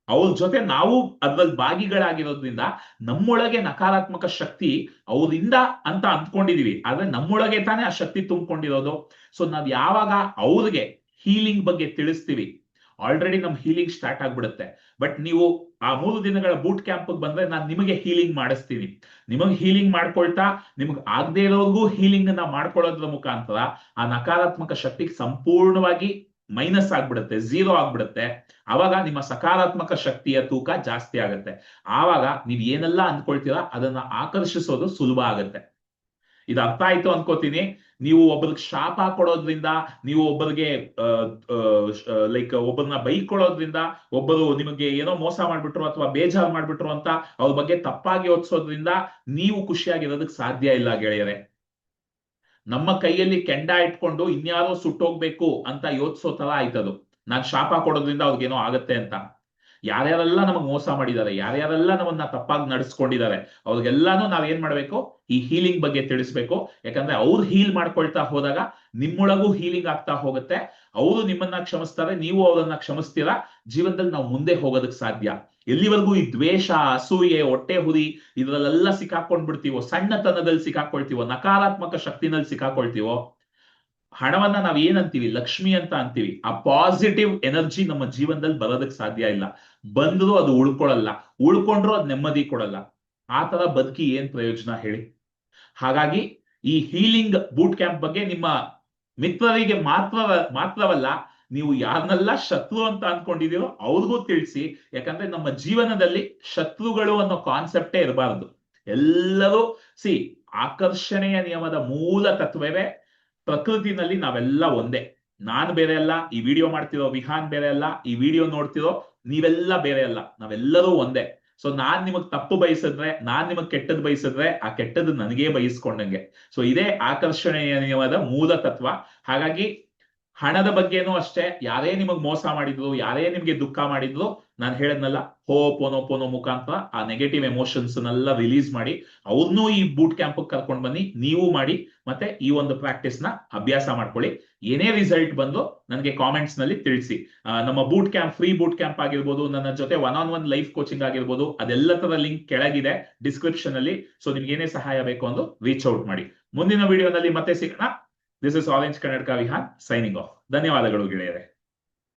ಅವ್ರ ಜೊತೆ ನಾವು ಅದ್ರಲ್ಲಿ ಭಾಗಿಗಳಾಗಿರೋದ್ರಿಂದ ನಮ್ಮೊಳಗೆ ನಕಾರಾತ್ಮಕ ಶಕ್ತಿ ಅವರಿಂದ ಅಂತ ಅಂದ್ಕೊಂಡಿದೀವಿ. ಆದ್ರೆ ನಮ್ಮೊಳಗೆ ತಾನೇ ಆ ಶಕ್ತಿ ತುಂಬಿಕೊಂಡಿರೋದು. ಸೊ ನಾವ್ ಯಾವಾಗ ಅವ್ರಿಗೆ ಹೀಲಿಂಗ್ ಬಗ್ಗೆ ತಿಳಿಸ್ತೀವಿ ಆಲ್ರೆಡಿ ನಮ್ ಹೀಲಿಂಗ್ ಸ್ಟಾರ್ಟ್ ಆಗ್ಬಿಡುತ್ತೆ. ಬಟ್ ನೀವು ಆ ಮೂರು ದಿನಗಳ ಬೂಟ್ ಕ್ಯಾಂಪ್ ಬಂದ್ರೆ ನಾನು ನಿಮಗೆ ಹೀಲಿಂಗ್ ಮಾಡಿಸ್ತೀನಿ. ನಿಮಗೆ ಹೀಲಿಂಗ್ ಮಾಡ್ಕೊಳ್ತಾ, ನಿಮ್ಗೆ ಆಗದೆ ಇರೋರ್ಗೂ ಹೀಲಿಂಗ್ ಅನ್ನ ಮಾಡ್ಕೊಳ್ಳೋದ್ರ ಮುಖಾಂತರ ಆ ನಕಾರಾತ್ಮಕ ಶಕ್ತಿಗೆ ಸಂಪೂರ್ಣವಾಗಿ ಮೈನಸ್ ಆಗ್ಬಿಡುತ್ತೆ ಝೀರೋ ಆಗ್ಬಿಡುತ್ತೆ. ಆವಾಗ ನಿಮ್ಮ ಸಕಾರಾತ್ಮಕ ಶಕ್ತಿಯ ತೂಕ ಜಾಸ್ತಿ ಆಗುತ್ತೆ. ಆವಾಗ ನೀವ್ ಏನೆಲ್ಲ ಅಂದ್ಕೊಳ್ತೀರಾ ಅದನ್ನ ಆಕರ್ಷಿಸೋದು ಸುಲಭ ಆಗುತ್ತೆ. ಇದು ಅರ್ಥ ಆಯ್ತು ಅನ್ಕೋತೀನಿ. ನೀವು ಒಬ್ಬರಿಗೆ ಶಾಪ ಕೊಡೋದ್ರಿಂದ, ನೀವು ಒಬ್ಬರಿಗೆ ಲೈಕ್ ಒಬ್ಬರನ್ನ ಬೈಕೊಳ್ಳೋದ್ರಿಂದ ಒಬ್ಬರು ನಿಮಗೆ ಏನೋ ಮೋಸ ಮಾಡ್ಬಿಟ್ರು ಅಥವಾ ಬೇಜಾರು ಮಾಡ್ಬಿಟ್ರು ಅಂತ ಅವ್ರ ಬಗ್ಗೆ ತಪ್ಪಾಗಿ ಓದಿಸೋದ್ರಿಂದ ನೀವು ಖುಷಿಯಾಗಿರೋದಕ್ಕೆ ಸಾಧ್ಯ ಇಲ್ಲ ಗೆಳೆಯರೆ. ನಮ್ಮ ಕೈಯಲ್ಲಿ ಕೆಂಡ ಇಟ್ಕೊಂಡು ಇನ್ಯಾರೋ ಸುಟ್ಟೋಗ್ಬೇಕು ಅಂತ ಯೋಚಿಸೋ ತರ ಆಯ್ತದು. ನಾನ್ ಶಾಪ ಕೊಡೋದ್ರಿಂದ ಅವ್ರಿಗೇನೋ ಆಗತ್ತೆ ಅಂತ. ಯಾರ್ಯಾರೆಲ್ಲ ನಮಗ್ ಮೋಸ ಮಾಡಿದ್ದಾರೆ, ಯಾರ್ಯಾರೆಲ್ಲ ನಮ್ಮನ್ನ ತಪ್ಪಾಗಿ ನಡೆಸ್ಕೊಂಡಿದ್ದಾರೆ, ಅವ್ರಿಗೆಲ್ಲಾನು ನಾವ್ ಏನ್ ಮಾಡ್ಬೇಕು? ಈ ಹೀಲಿಂಗ್ ಬಗ್ಗೆ ತಿಳಿಸ್ಬೇಕು. ಯಾಕಂದ್ರೆ ಅವ್ರು ಹೀಲ್ ಮಾಡ್ಕೊಳ್ತಾ ಹೋದಾಗ ನಿಮ್ಮೊಳಗೂ ಹೀಲಿಂಗ್ ಆಗ್ತಾ ಹೋಗುತ್ತೆ. ಅವರು ನಿಮ್ಮನ್ನ ಕ್ಷಮಿಸ್ತಾರೆ, ನೀವು ಅವರನ್ನ ಕ್ಷಮಿಸ್ತೀರಾ? ಜೀವನದಲ್ಲಿ ನಾವು ಮುಂದೆ ಹೋಗೋದಕ್ಕೆ ಸಾಧ್ಯ. ಎಲ್ಲಿವರೆಗೂ ಈ ದ್ವೇಷ, ಅಸೂಯೆ, ಹೊಟ್ಟೆ ಹುರಿ, ಇದರಲ್ಲೆಲ್ಲ ಸಿಕ್ಕಾಕೊಂಡ್ ಬಿಡ್ತೀವೋ ಸಣ್ಣತನದಲ್ಲಿ ಸಿಕ್ಕಾಕೊಳ್ತೀವೋ, ನಕಾರಾತ್ಮಕ ಶಕ್ತಿನಲ್ಲಿ ಸಿಕ್ಕಾಕೊಳ್ತೀವೋ? ಹಣವನ್ನ ನಾವ್ ಏನಂತೀವಿ? ಲಕ್ಷ್ಮಿ ಅಂತ ಅಂತೀವಿ. ಆ ಪಾಸಿಟಿವ್ ಎನರ್ಜಿ ನಮ್ಮ ಜೀವನದಲ್ಲಿ ಬರೋದಕ್ಕೆ ಸಾಧ್ಯ ಇಲ್ಲ. ಬಂದ್ರು ಅದು ಉಳ್ಕೊಳಲ್ಲ ಉಳ್ಕೊಂಡ್ರು ಅದು ನೆಮ್ಮದಿ ಕೊಡಲ್ಲ. ಆತರ ತರ ಬದುಕಿ ಏನ್ ಪ್ರಯೋಜನ ಹೇಳಿ? ಹಾಗಾಗಿ ಈ ಹೀಲಿಂಗ್ ಬೂಟ್ ಕ್ಯಾಂಪ್ ಬಗ್ಗೆ ನಿಮ್ಮ ಮಿತ್ರರಿಗೆ ಮಾತ್ರವ, ಮಾತ್ರವಲ್ಲ, ನೀವು ಯಾರನ್ನೆಲ್ಲ ಶತ್ರು ಅಂತ ಅನ್ಕೊಂಡಿದೀರೋ ಅವ್ರಿಗೂ ತಿಳಿಸಿ. ಯಾಕಂದ್ರೆ ನಮ್ಮ ಜೀವನದಲ್ಲಿ ಶತ್ರುಗಳು ಅನ್ನೋ ಕಾನ್ಸೆಪ್ಟೇ ಇರಬಾರದು. ಎಲ್ಲರೂ ಸಿ ಆಕರ್ಷಣೆಯ ನಿಯಮದ ಮೂಲ ತತ್ವವೇ ಪ್ರಕೃತಿನಲ್ಲಿ ನಾವೆಲ್ಲ ಒಂದೇ. ನಾನ್ ಬೇರೆ ಅಲ್ಲ, ಈ ವಿಡಿಯೋ ಮಾಡ್ತಿರೋ ವಿಹಾನ್ ಬೇರೆ ಅಲ್ಲ, ಈ ವಿಡಿಯೋ ನೋಡ್ತಿರೋ ನೀವೆಲ್ಲ ಬೇರೆ ಅಲ್ಲ. ನಾವೆಲ್ಲರೂ ಒಂದೇ. ಸೊ ನಾನ್ ನಿಮಗ್ ತಪ್ಪು ಬಯಸಿದ್ರೆ, ನಾನ್ ನಿಮಗ್ ಕೆಟ್ಟದ್ ಬಯಸಿದ್ರೆ, ಆ ಕೆಟ್ಟದ್ ನನಗೇ ಬಯಸ್ಕೊಂಡಂಗೆ. ಸೊ ಇದೇ ಆಕರ್ಷಣೀಯವಾದ ಮೂಲ ತತ್ವ. ಹಾಗಾಗಿ ಹಣದ ಬಗ್ಗೆನೂ ಅಷ್ಟೇ. ಯಾರೇ ನಿಮಗ್ ಮೋಸ ಮಾಡಿದ್ರು, ಯಾರೇ ನಿಮ್ಗೆ ದುಃಖ ಮಾಡಿದ್ರು ನಾನು ಹೇಳದ್ನಲ್ಲ, ಹೋ ಪೋನೋ ಪೋನೋ ಮುಖಾಂತರ ಆ ನೆಗೆಟಿವ್ ಎಮೋಷನ್ಸ್ ನೆಲ್ಲ ರಿಲೀಸ್ ಮಾಡಿ ಅವ್ರನ್ನೂ ಈ ಬೂಟ್ ಕ್ಯಾಂಪ್ ಕರ್ಕೊಂಡು ಬನ್ನಿ, ನೀವು ಮಾಡಿ, ಮತ್ತೆ ಈ ಒಂದು ಪ್ರಾಕ್ಟೀಸ್ನ ಅಭ್ಯಾಸ ಮಾಡ್ಕೊಳ್ಳಿ. ಏನೇ ರಿಸಲ್ಟ್ ಬಂದು ನನಗೆ ಕಾಮೆಂಟ್ಸ್ನಲ್ಲಿ ತಿಳಿಸಿ. ನಮ್ಮ boot camp free boot camp ಆಗಿರ್ಬೋದು, ನನ್ನ ಜೊತೆ one on one life coaching ಆಗಿರ್ಬೋದು ಅದೆಲ್ಲ ತರ ಲಿಂಕ್ ಕೆಳಗಿದೆ ಡಿಸ್ಕ್ರಿಪ್ಷನ್ ಅಲ್ಲಿ. ಸೊ ನಿಮ್ಗೆ ಏನೇ ಸಹಾಯ ಬೇಕು ಅಂದು ರೀಚ್ ಔಟ್ ಮಾಡಿ. ಮುಂದಿನ ವಿಡಿಯೋನಲ್ಲಿ ಮತ್ತೆ ಸಿಗೋಣ. ದಿಸ್ ಇಸ್ ಆರೆಂಜ್ ಕನ್ನಡಕ ವಿಹಾನ್ ಸೈನಿಂಗ್ ಆಫ್ ಧನ್ಯವಾದಗಳು ಗೆಳೆಯರೆ.